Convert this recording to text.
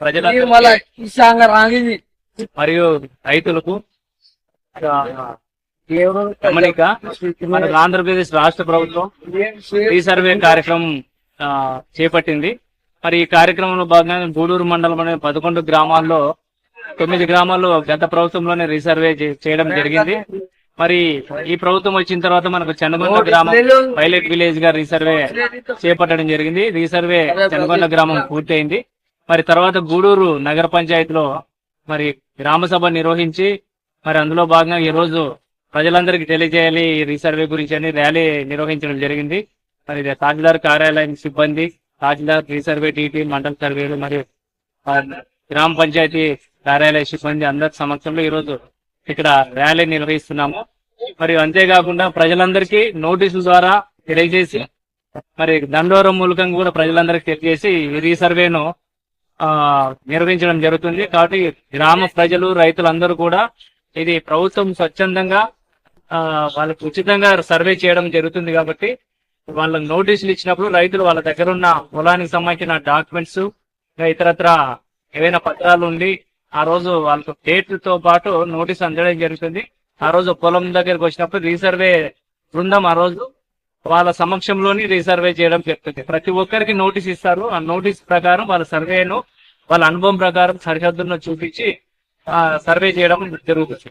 ప్రజలకు మరియు రైతులకు గమనిక మన ఆంధ్రప్రదేశ్ రాష్ట్ర ప్రభుత్వం రీసర్వే కార్యక్రమం ఆ, చేపట్టింది. మరి ఈ కార్యక్రమంలో భాగంగా గూడూరు మండలంలోని పదకొండు గ్రామాల్లో తొమ్మిది గ్రామాల్లో గత ప్రభుత్వంలోనే రీసర్వే చేయడం జరిగింది. మరి ఈ ప్రభుత్వం వచ్చిన తర్వాత మనకు చందగొండ గ్రామం పైలట్ విలేజ్గా రీసర్వే చేపట్టడం జరిగింది. రీసర్వే చందగొండ గ్రామం పూర్తయింది. మరి తర్వాత గూడూరు నగర పంచాయతీలో మరి గ్రామ సభ నిర్వహించి మరి అందులో భాగంగా ఈ రోజు ప్రజలందరికీ తెలియజేయాలి ఈ రీసర్వే గురించి అని ర్యాలీ నిర్వహించడం జరిగింది. మరి తహసీల్దార్ కార్యాలయం సిబ్బంది తహసీల్దార్ రీసర్వే టీటీ మండల సర్వేలు మరియు గ్రామ పంచాయతీ కార్యాలయ సిబ్బంది అందరి సమక్షంలో ఈ రోజు ఇక్కడ ర్యాలీ నిర్వహిస్తున్నాము. మరియు అంతేకాకుండా ప్రజలందరికీ నోటీసుల ద్వారా తెలియజేసి మరి దండోరం మూలకంగా కూడా ప్రజలందరికీ తెలియజేసి ఈ రీసర్వేను నిర్వహించడం జరుగుతుంది. కాబట్టి గ్రామ ప్రజలు రైతులందరూ కూడా ఇది ప్రభుత్వం స్వచ్ఛందంగా వాళ్ళకు ఉచితంగా సర్వే చేయడం జరుగుతుంది కాబట్టి వాళ్ళకి నోటీసులు ఇచ్చినప్పుడు రైతులు వాళ్ళ దగ్గర ఉన్న పొలానికి సంబంధించిన డాక్యుమెంట్స్ ఇతరత్ర ఏవైనా పత్రాలు ఉండి ఆ రోజు వాళ్ళకు డేట్తో పాటు నోటీస్ అందడం జరుగుతుంది. ఆ రోజు పొలం దగ్గరకు వచ్చినప్పుడు రీసర్వే బృందం ఆ రోజు వాళ్ళ సమక్షంలోని రీసర్వే చేయడం జరుగుతుంది. ప్రతి ఒక్కరికి నోటీస్ ఇస్తారు. ఆ నోటీస్ ప్రకారం వాళ్ళ సర్వేను వాళ్ళ అనుభవం ప్రకారం సరిహద్దులను చూపించి ఆ సర్వే చేయడం జరుగుతుంది.